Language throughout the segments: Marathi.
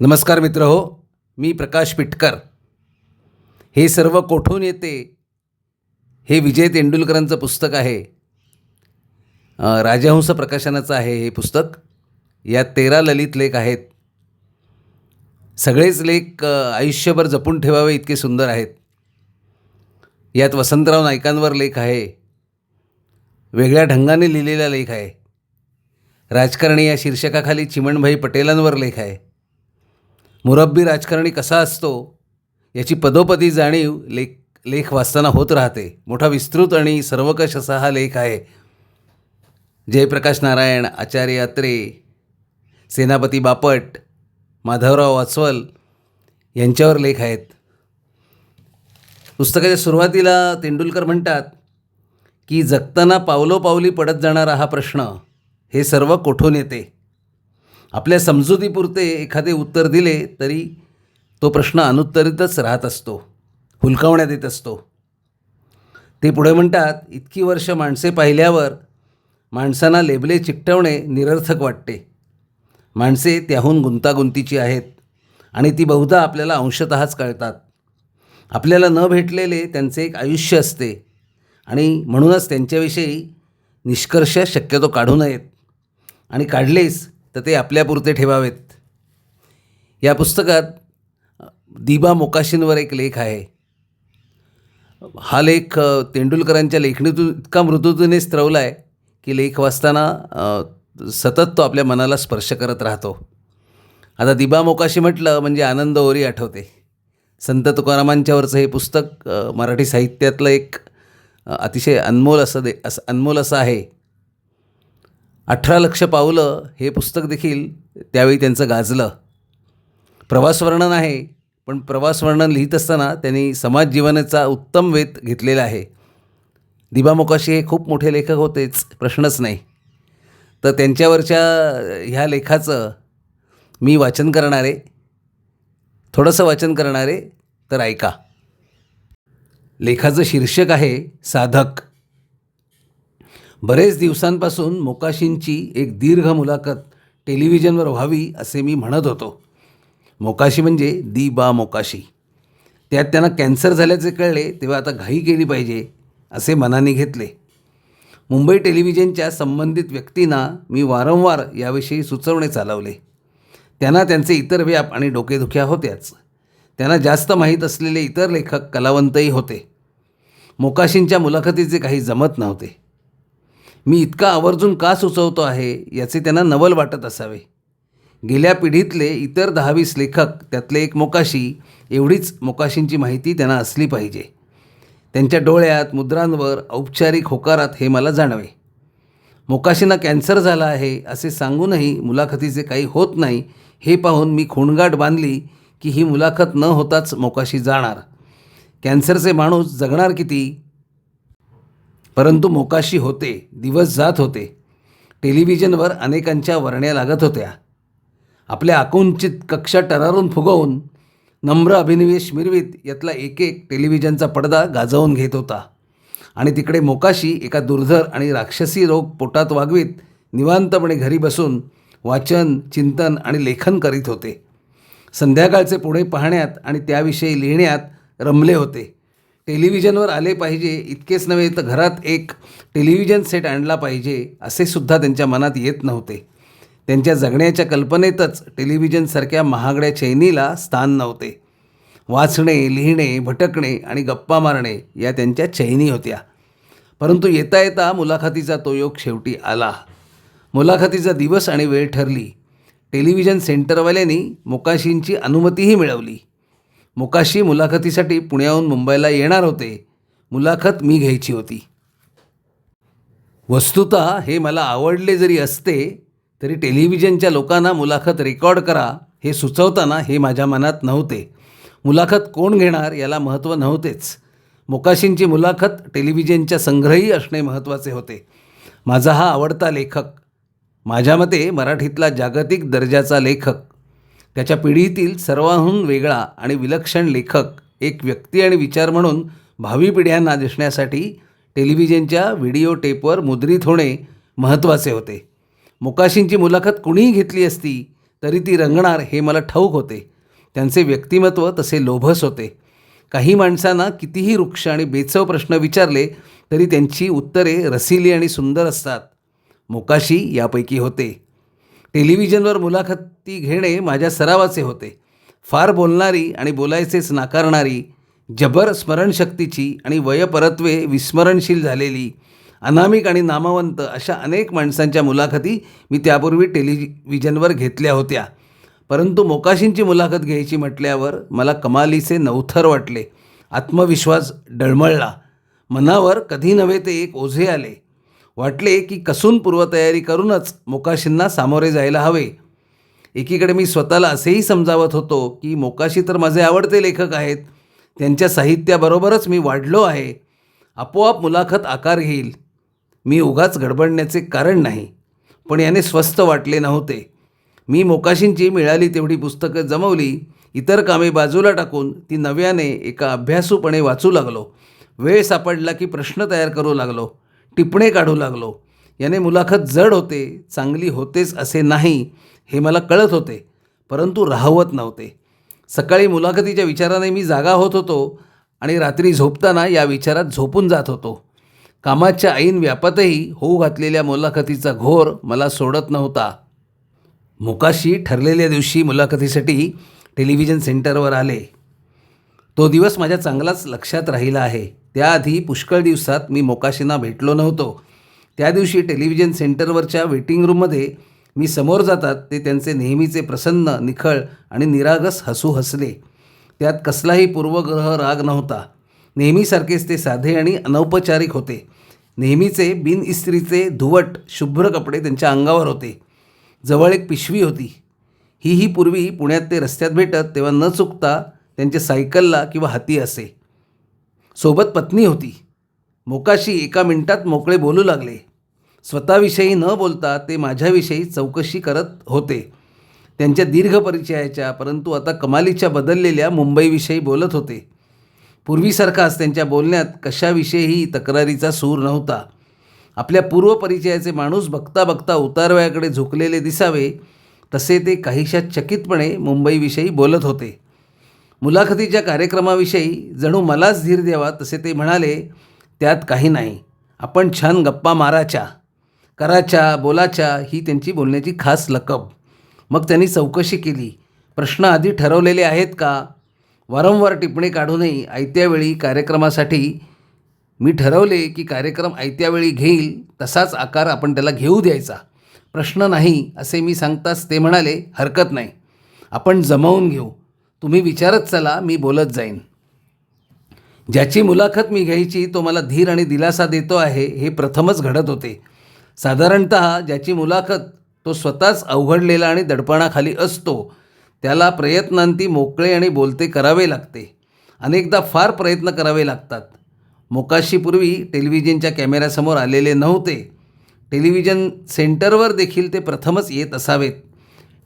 नमस्कार मित्र हो मी प्रकाश पिटकर. हे सर्व कोठून येते? हे विजय तेंडुलकरांचं पुस्तक आहे. राजहंस प्रकाशनाचं आहे हे पुस्तक. यात तेरा ललित लेख आहेत. सगळेच लेख आयुष्यभर जपून ठेवावे इतके सुंदर आहेत. यात वसंतराव नाईकांवर लेख आहे. वेगळ्या ढंगाने लिहिलेला लेख आहे. राजकारणी या शीर्षकाखाली चिमणभाई पटेलांवर लेख आहे. मुरब्बी राजकारणी कसा असतो याची पदोपदी जाणीव लेख लेख वाचताना होत राहते. मोठा विस्तृत आणि सर्वकष असा हा लेख आहे. जयप्रकाश नारायण आचार्य अत्रे सेनापती बापट माधवराव वाचवल यांच्यावर लेख आहेत. पुस्तकाच्या सुरुवातीला तेंडुलकर म्हणतात की जगताना पावलोपावली पडत जाणारा हा प्रश्न हे सर्व कोठून येते? आपल्या समजुतीपुरते एखादे उत्तर दिले तरी तो प्रश्न अनुत्तरितच राहत असतो हुलकावण्यात येत असतो. ते पुढे म्हणतात इतकी वर्ष माणसे पाहिल्यावर माणसांना लेबले चिकटवणे निरर्थक वाटते. माणसे त्याहून गुंतागुंतीची आहेत आणि ती बहुधा आपल्याला अंशतःच कळतात. आपल्याला न भेटलेले त्यांचे एक आयुष्य असते आणि म्हणूनच त्यांच्याविषयी निष्कर्ष शक्यतो काढू नयेत. आणि काढलेच तर ते आपल्यापुरते ठेवावेत. या पुस्तकात दिबा मोकाशींवर एक लेख आहे. हा लेख तेंडुलकरांच्या लेखणीतून इतका मृदुतेने स्त्रवला आहे की लेख वाचताना सतत तो आपल्या मनाला स्पर्श करत राहतो. आता दिबा मोकाशी म्हटलं म्हणजे आनंद ओरी आठवते. संत तुकारामांच्यावरचं हे पुस्तक मराठी साहित्यातलं एक अतिशय अनमोल असं दे असं अनमोल असं आहे. अठरा लक्ष पावलं हे पुस्तक देखील त्यावेळी त्यांचं गाजलं. प्रवासवर्णन आहे पण प्रवासवर्णन लिहित असताना त्यांनी समाज जीवनाचा उत्तम वेध घेतलेला आहे. दिबा मोकाशी हे खूप मोठे लेखक होतेच प्रश्नच नाही. तर त्यांच्यावरच्या ह्या लेखाचं मी वाचन करणारे थोडंसं वाचन करणारे तर ऐका. लेखाचं शीर्षक आहे साधक. बरेच दिवसांपासून मोकाशींची एक दीर्घ मुलाखत टेलिव्हिजनवर व्हावी असे मी म्हणत होतो. मोकाशी म्हणजे दी बा मोकाशी. त्यात त्यांना कॅन्सर झाल्याचे कळले तेव्हा आता घाई केली पाहिजे असे मनाने घेतले. मुंबई टेलिव्हिजनच्या संबंधित व्यक्तींना मी वारंवार याविषयी सुचवणे चालवले. त्यांना त्यांचे इतर व्याप आणि डोकेदुख्या होत्याच. त्यांना जास्त माहीत असलेले इतर लेखक कलावंतही होते. मोकाशींच्या मुलाखतीचे काही जमत नव्हते. मी इतका आवर्जून का सुचवतो आहे याचे त्यांना नवल वाटत असावे. गेल्या पिढीतले इतर दहावीस लेखक त्यातले एक मोकाशी एवढीच मोकाशींची माहिती त्यांना असली पाहिजे. त्यांच्या डोळ्यात मुद्रांवर औपचारिक होकारात हे मला जाणवे. मोकाशींना कॅन्सर झाला आहे असे सांगूनही मुलाखतीचे काही होत नाही हे पाहून मी खूणगाठ बांधली की ही मुलाखत न होताच मोकाशी जाणार. कॅन्सरचे माणूस जगणार किती? परंतु मोकाशी होते दिवस जात होते. टेलिव्हिजनवर अनेकांच्या वर्ण्या लागत होत्या. आपल्या आकुंचित कक्षा टरारून फुगवून नम्र अभिनिवेश मिरवीत यातला एक एक टेलिव्हिजनचा पडदा गाजवून घेत होता. आणि तिकडे मोकाशी एका दुर्धर आणि राक्षसी रोग पोटात वागवीत निवांतपणे घरी बसून वाचन चिंतन आणि लेखन करीत होते. संध्याकाळचे पुढे पाहण्यात आणि त्याविषयी लिहिण्यात रमले होते. टेलिव्हिजनवर आले पाहिजे इतकेच नव्हे तर घरात एक टेलिव्हिजन सेट आणला पाहिजे असे सुद्धा त्यांच्या मनात येत नव्हते. त्यांच्या जगण्याच्या कल्पनेतच टेलिव्हिजनसारख्या महागड्या चैनीला स्थान नव्हते. वाचणे लिहिणे भटकणे आणि गप्पा मारणे या त्यांच्या चैनी होत्या. परंतु येता येता मुलाखतीचा तो योग शेवटी आला. मुलाखतीचा दिवस आणि वेळ ठरली. टेलिव्हिजन सेंटरवाल्यांनी मोकाशींची अनुमतीही मिळवली. मोकाशी मुलाखतीसाठी पुण्याहून मुंबईला येणार होते. मुलाखत मी घ्यायची होती. वस्तुत हे मला आवडले जरी असते तरी टेलिव्हिजनच्या लोकांना मुलाखत रेकॉर्ड करा हे सुचवताना हे माझ्या मनात नव्हते. मुलाखत कोण घेणार याला महत्त्व नव्हतेच. मोकाशींची मुलाखत टेलिव्हिजनच्या संग्रही असणे महत्त्वाचे होते. माझा हा आवडता लेखक. माझ्या मते मराठीतला जागतिक दर्जाचा लेखक. त्याच्या पिढीतील सर्वांहून वेगळा आणि विलक्षण लेखक एक व्यक्ती आणि विचार म्हणून भावी पिढ्यांना दिसण्यासाठी टेलिव्हिजनच्या व्हिडिओ टेपवर मुद्रित होणे महत्त्वाचे होते. मुकाशींची मुलाखत कुणीही घेतली असती तरी ती रंगणार हे मला ठाऊक होते. त्यांचे व्यक्तिमत्व तसे लोभस होते. काही माणसांना कितीही वृक्ष आणि बेचव प्रश्न विचारले तरी त्यांची उत्तरे रसिली आणि सुंदर असतात. मोकाशी यापैकी होते. टेलिव्हिजनवर मुलाखती घेणे माझ्या सरावाचे होते. फार बोलणारी आणि बोलायचेच नाकारणारी जबर स्मरणशक्तीची आणि वयपरत्वे विस्मरणशील झालेली अनामिक आणि नामवंत अशा अनेक माणसांच्या मुलाखती मी त्यापूर्वी टेलिव्हिजनवर घेतल्या होत्या. परंतु मोकाशींची मुलाखत घ्यायची म्हटल्यावर मला कमालीचे नवथर वाटले. आत्मविश्वास डळमळला. मनावर कधी नव्हे ते एक ओझे आले. वाटले की कसून पूर्वतयारी करूनच मोकाशींना सामोरे जायला हवे. एकीकडे मी स्वतःला असेही समजावत होतो की मोकाशी तर माझे आवडते लेखक आहेत. त्यांच्या साहित्याबरोबरच मी वाढलो आहे. आपोआप मुलाखत आकार घेईल. मी उगाच गडबडण्याचे कारण नाही पण याने स्वस्त वाटले नव्हते. मी मोकाशींची मिळाली तेवढी पुस्तकं जमवली इतर कामे बाजूला टाकून ती नव्याने एका अभ्यासूपणे वाचू लागलो. वेळ सापडला की प्रश्न तयार करू लागलो. टिपणे काढू लागलो. याने मुलाखत जड होते चांगली होतेच असे नाही हे मला कळत होते परंतु राहवत नव्हते. सकाळी मुलाखतीच्या विचाराने मी जागा होत होतो आणि रात्री झोपताना या विचारात झोपून जात होतो. कामाच्या ऐन व्यापातही होऊ घातलेल्या मुलाखतीचा घोर मला सोडत नव्हता. मुकाशी ठरलेल्या दिवशी मुलाखतीसाठी टेलिव्हिजन सेंटरवर आले. तो दिवस माझ्या चांगलाच लक्षात राहिला आहे. त्याआधी पुष्कळ दिवसात मी मोकाशींना भेटलो नव्हतो. त्या दिवशी टेलिव्हिजन सेंटरवरच्या वेटिंग रूममध्ये मी समोर जातात ते त्यांचे नेहमीचे प्रसन्न निखळ आणि निरागस हसू हसले. त्यात कसलाही पूर्वग्रह राग नव्हता. नेहमीसारखेच ते साधे आणि अनौपचारिक होते. नेहमीचे बिन इस्त्रीचे धुवट शुभ्र कपडे त्यांच्या अंगावर होते. जवळ एक पिशवी होती. ही ही पूर्वी पुण्यात ते रस्त्यात भेटत तेव्हा न चुकता त्यांच्या सायकलला किंवा हाती असे. सोबत पत्नी होती. मोकाशी एका मिनिटात मोकळे बोलू लागले. स्वतःविषयी न बोलता ते माझ्याविषयी चौकशी करत होते. त्यांच्या दीर्घ परिचयाच्या परंतु आता कमालीच्या बदललेल्या मुंबईविषयी बोलत होते. पूर्वीसारखाच त्यांच्या बोलण्यात कशाविषयीही तक्रारीचा सूर नव्हता. आपल्या पूर्वपरिचयाचे माणूस बघता बघता उतारवयाकडे झुकलेले दिसावे तसे ते काहीशा चकितपणे मुंबईविषयी बोलत होते. मुलाखतीच्या कार्यक्रमाविषयी जणू मलाच धीर द्यावा तसे ते म्हणाले त्यात काही नाही. आपण छान गप्पा माराच्या. कराच्या बोलाच्या ही त्यांची बोलण्याची खास लकब. मग त्यांनी चौकशी केली. प्रश्न आधी ठरवलेले आहेत का? वारंवार टिप्पणी काढूनही आयत्यावेळी कार्यक्रमासाठी मी ठरवले की कार्यक्रम आयत्यावेळी घेईल तसाच आकार आपण त्याला घेऊ द्यायचा. प्रश्न नाही असे मी सांगताच ते म्हणाले हरकत नाही. आपण जमवून घेऊ. तुम्ही विचारत चला मी बोलत जाईन. ज्याची मुलाखत मी घ्यायची तो मला धीर आणि दिलासा देतो आहे हे प्रथमच घडत होते. साधारणत ज्याची मुलाखत तो स्वतःच अवघडलेला आणि दडपणाखाली असतो त्याला प्रयत्नांती मोकळे आणि बोलते करावे लागते. अनेकदा फार प्रयत्न करावे लागतात. मोकाशीपूर्वी टेलिव्हिजनच्या कॅमेऱ्यासमोर आलेले नव्हते. टेलिव्हिजन सेंटरवर देखील ते प्रथमच येत असावेत.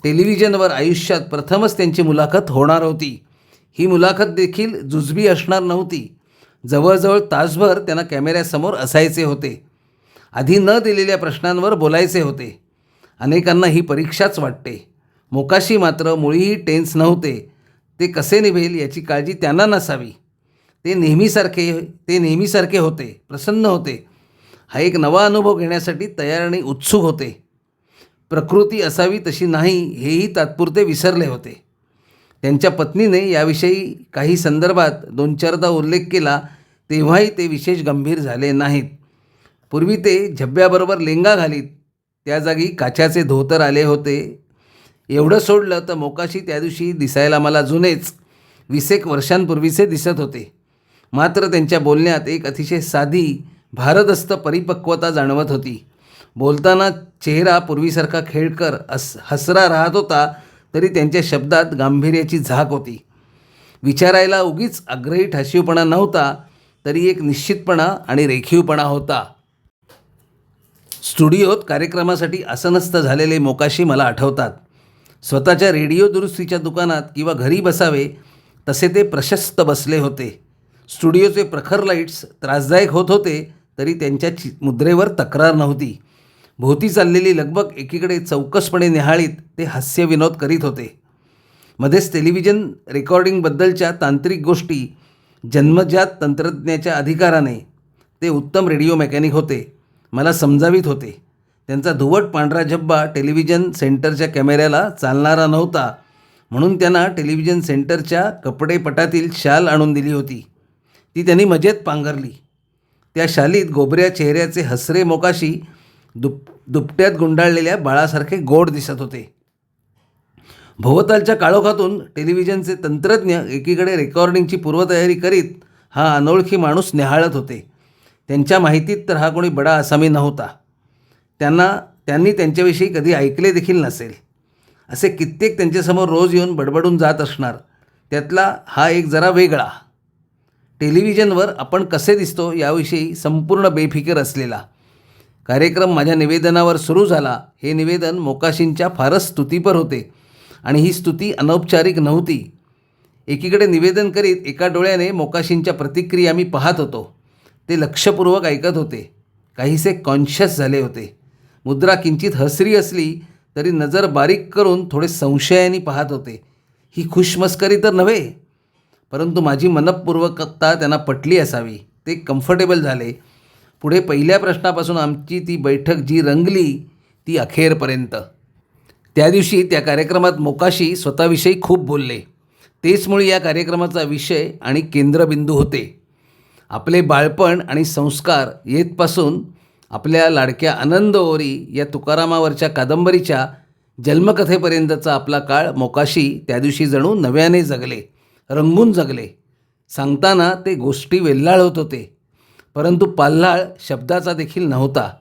टेलिव्हिजनवर आयुष्यात प्रथमच त्यांची मुलाखत होणार होती. ही मुलाखत देखील जुजबी असणार नव्हती. जवळजवळ तासभर त्यांना कॅमेऱ्यासमोर असायचे होते. आधी न दिलेल्या प्रश्नांवर बोलायचे होते. अनेकांना ही परीक्षाच वाटते. मोकाशी मात्र मुळीही टेन्स नव्हते. ते कसे निभेल याची काळजी त्यांना नसावी. ते नेहमीसारखे ते नेहमीसारखे होते प्रसन्न होते. हा एक नवा अनुभव घेण्यासाठी तयार आणि उत्सुक होते. प्रकृती असावी तशी नाही हेही तात्पुरते विसरले होते. त्यांच्या पत्नीने याविषयी काही संदर्भात दोन चारदा उल्लेख केला तेव्हाही ते विशेष गंभीर झाले नाहीत. पूर्वी ते झब्ब्याबरोबर लेंगा घालीत त्या जागी काच्याचे धोतर आले होते. एवढं सोडलं तर मोकाशी त्या दिवशी दिसायला मला जुनेच वीसेक वर्षांपूर्वीचे दिसत होते. मात्र त्यांच्या बोलण्यात एक अतिशय साधी भारदस्त परिपक्वता जाणवत होती. बोलताना चेहरा पूर्वीसारखा खेळकर अस हसरा राहत होता तरी त्यांच्या शब्दात गांभीर्याची झाक होती. विचारायला उगीच आग्रही ठाशीवपणा नव्हता तरी एक निश्चितपणा आणि रेखीवपणा होता. स्टुडिओत कार्यक्रमासाठी असनस्त झालेले मोकाशी मला आठवतात. स्वतःच्या रेडिओ दुरुस्तीच्या दुकानात किंवा घरी बसावे तसे ते प्रशस्त बसले होते. स्टुडिओचे प्रखर लाईट्स त्रासदायक होत होते तरी त्यांच्या चि मुद्रेवर तक्रार नव्हती. भोवती चाललेली लगबग एकीकडे चौकसपणे निहाळीत ते हास्यविनोद करीत होते. मध्येच टेलिव्हिजन रेकॉर्डिंगबद्दलच्या तांत्रिक गोष्टी जन्मजात तंत्रज्ञाच्या अधिकाराने ते उत्तम रेडिओ मेकॅनिक होते मला समजावीत होते. त्यांचा धुवट पांढरा झब्बा टेलिव्हिजन सेंटरच्या कॅमेऱ्याला चालणारा नव्हता म्हणून त्यांना टेलिव्हिजन सेंटरच्या कपडेपटातील शाल आणून दिली होती. ती त्यांनी मजेत पांघरली. त्या शालीत गोबऱ्या चेहऱ्याचे हसरे मोकाशी दुप दुपट्यात गुंडाळलेल्या बाळासारखे गोड दिसत होते. भोवतालच्या काळोखातून टेलिव्हिजनचे तंत्रज्ञ एकीकडे रेकॉर्डिंगची पूर्वतयारी करीत हा अनोळखी माणूस निहाळत होते. त्यांच्या माहितीत तर हा कोणी बडा आसामी नव्हता. त्यांना त्यांनी त्यांच्याविषयी कधी ऐकले देखील नसेल. असे कित्येक त्यांच्यासमोर रोज येऊन बडबडून जात असणार. त्यातला हा एक जरा वेगळा. टेलिव्हिजनवर आपण कसे दिसतो याविषयी संपूर्ण बेफिकीर असलेला. कार्यक्रम माझ्या निवेदनावर सुरू झाला. हे निवेदन मोकाशींच्या फारच स्तुतीपर होते आणि ही स्तुती अनौपचारिक नव्हती. एकीकडे निवेदन करीत एका डोळ्याने मोकाशींच्या प्रतिक्रिया मी पाहत होतो. ते लक्षपूर्वक ऐकत होते. काहीसे कॉन्शियस झाले होते. मुद्रा किंचित हसरी असली तरी नजर बारीक करून थोडे संशयाने पाहत होते. ही खुशमस्करी तर नव्हे परंतु माझी मनपूर्वकता त्यांना पटली असावी. ते कम्फर्टेबल झाले. पुढे पहिल्या प्रश्नापासून आमची ती बैठक जी रंगली ती अखेरपर्यंत. त्या दिवशी त्या कार्यक्रमात मोकाशी स्वतःविषयी खूप बोलले. तेचमुळे या कार्यक्रमाचा विषय आणि केंद्रबिंदू होते. आपले बाळपण आणि संस्कार येतपासून आपल्या लाडक्या आनंद ओरी या तुकारामावरच्या कादंबरीच्या जन्मकथेपर्यंतचा आपला काळ मोकाशी त्या दिवशी जणू नव्याने जगले रंगून जगले. सांगताना ते गोष्टी वेल्हाळत होते. परंतु पाल्हाळ शब्दाचा देखील नव्हता.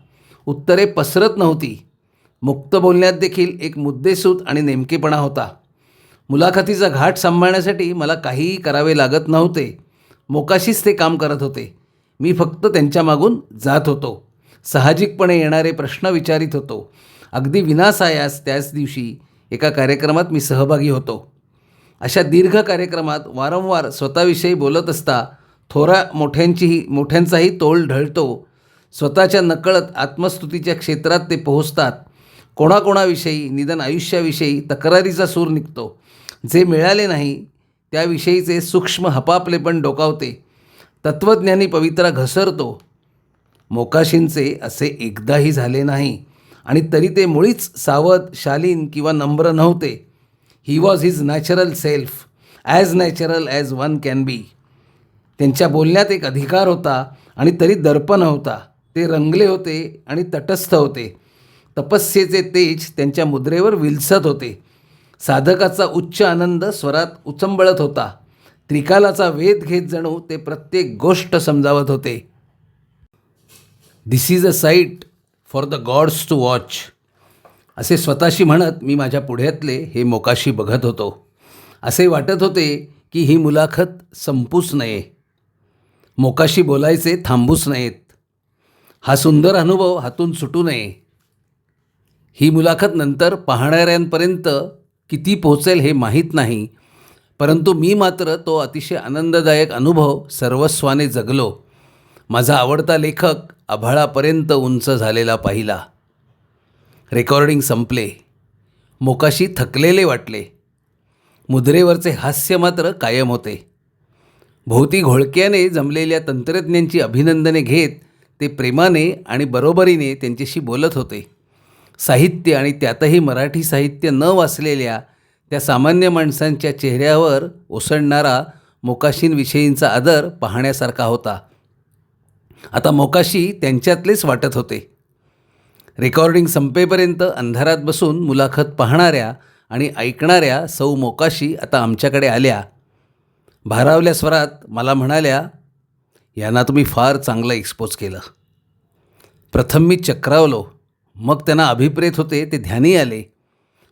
उत्तरे पसरत नव्हती. मुक्त बोलण्यात देखील एक मुद्देसूद आणि नेमकेपणा होता. मुलाखतीचा घाट सांभाळण्यासाठी मला काहीही करावे लागत नव्हते. मोकाशीच ते काम करत होते. मी फक्त त्यांच्या मागून जात होतो. साहजिकपणे येणारे प्रश्न विचारित होतो. अगदी विनासायास त्याच दिवशी एका कार्यक्रमात मी सहभागी होतो. अशा दीर्घ कार्यक्रमात वारंवार स्वतःविषयी बोलत असता थोरा मोठ्यांचीही मोठ्यांचाही तोल ढळतो. स्वतःच्या नकळत आत्मस्तुतीच्या क्षेत्रात ते पोहोचतात. कोणाकोणाविषयी निदान आयुष्याविषयी तक्रारीचा सूर निघतो. जे मिळाले नाही त्याविषयीचे सूक्ष्म हपापले पण डोकावते. तत्त्वज्ञानी पवित्रा घसरतो. मोकाशींचे असे एकदाही झाले नाही आणि तरी ते मुळीच सावध शालीन किंवा नम्र नव्हते. He was his natural self as natural as one can be त्यांच्या बोलण्यात एक अधिकार होता आणि तरी दर्प नव्हता ते रंगले होते आणि तटस्थ होते. तपस्येचे तेज त्यांच्या मुद्रेवर विलसत होते. साधकाचा उच्च आनंद स्वरात उचंबळत होता. त्रिकालाचा वेध घेत जणू ते प्रत्येक गोष्ट समजावत होते. This is a sight for the gods to watch असे स्वतःशी म्हणत मी माझ्या पुढ्यातले हे मोकाशी बघत होतो. असे वाटत होते की ही मुलाखत संपूच नये. मोकाशी बोलायचे थांबूच नयेत हा सुंदर अनुभव हातून सुटू नये. ही मुलाखत नंतर पाहणाऱ्यांपर्यंत किती पोहोचेल हे माहीत नाही परंतु मी मात्र तो अतिशय आनंददायक अनुभव सर्वस्वाने जगलो. माझा आवडता लेखक आभाळापर्यंत उंच झालेला पाहिला. रेकॉर्डिंग संपले. मोकाशी थकलेले वाटले. मुद्रेवरचे हास्य मात्र कायम होते. भोवती घोळक्याने जमलेल्या तंत्रज्ञांची अभिनंदने घेत ते प्रेमाने आणि बरोबरीने त्यांच्याशी बोलत होते. साहित्य आणि त्यातही मराठी साहित्य न वाचलेल्या त्या सामान्य माणसांच्या चेहऱ्यावर ओसंडणारा मोकाशींविषयींचा आदर पाहण्यासारखा होता. आता मोकाशी त्यांच्यातलेच वाटत होते. रेकॉर्डिंग संपेपर्यंत अंधारात बसून मुलाखत पाहणाऱ्या आणि ऐकणाऱ्या सौ मोकाशी आता आमच्याकडे आल्या. भारावल्या स्वरात मला म्हणाल्या यांना तुम्ही फार चांगलं एक्सपोज केलं. प्रथम मी चक्रावलो मग त्यांना अभिप्रेत होते ते ध्यानी आले.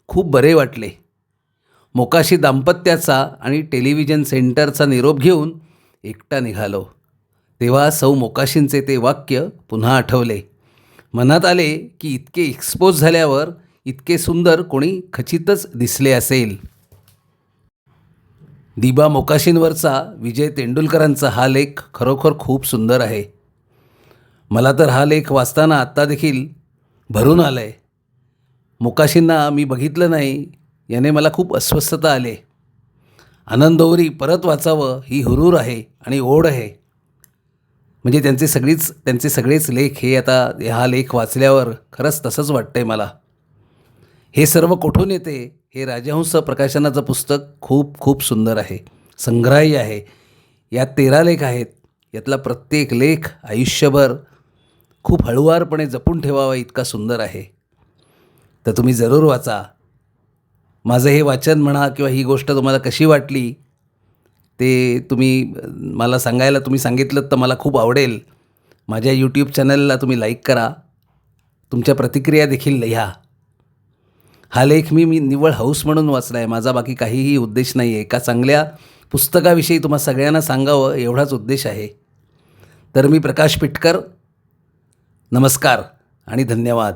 खूप बरे वाटले. मोकाशी दाम्पत्याचा आणि टेलिव्हिजन सेंटरचा निरोप घेऊन एकटा निघालो. तेव्हा सौ मोकाशींचे ते वाक्य पुन्हा आठवले. मनात आले की इतके एक्सपोज झाल्यावर इतके सुंदर कोणी खचितच दिसले असेल. दिबा मोकाशींवरचा विजय तेंडुलकरांचा हा लेख खरोखर खूप सुंदर आहे. मला तर हा लेख वाचताना आत्ता देखील भरून आलं आहे मोकाशींना मी बघितलं नाही याने मला खूप अस्वस्थता आले. आनंदोवरी परत वाचावं ही हुरूर आहे आणि ओढ आहे. म्हणजे त्यांचे सगळीच त्यांचे सगळेच लेख हे आता हा लेख वाचल्यावर खरंच तसंच वाटतंय मला. हे सर्व कुठून येते? हे राजहंस प्रकाशनाचं पुस्तक खूप खूप सुंदर आहे. संग्रही आहे. यात तेरा लेख आहेत. यातला प्रत्येक लेख आयुष्यभर खूप हळुवारपणे जपून ठेवावा इतका सुंदर आहे. तर तुम्ही जरूर वाचा. माझं हे वाचन म्हणा किंवा ही गोष्ट तुम्हाला कशी वाटली ते तुम्ही मला सांगायला तुम्ही सांगितलं तर मला खूप आवडेल. माझ्या यूट्यूब चॅनलला तुम्ही लाईक करा. तुमच्या प्रतिक्रिया देखील लिहा. हा लेख मी मी निव्वळ हौस म्हणून वाचला आहे माझा बाकी काहीही उद्देश नाही आहे एका चांगल्या पुस्तकाविषयी तुम्हा सगळ्यांना सांगावं एवढाच उद्देश आहे. तर मी प्रकाश पिटकर नमस्कार आणि धन्यवाद.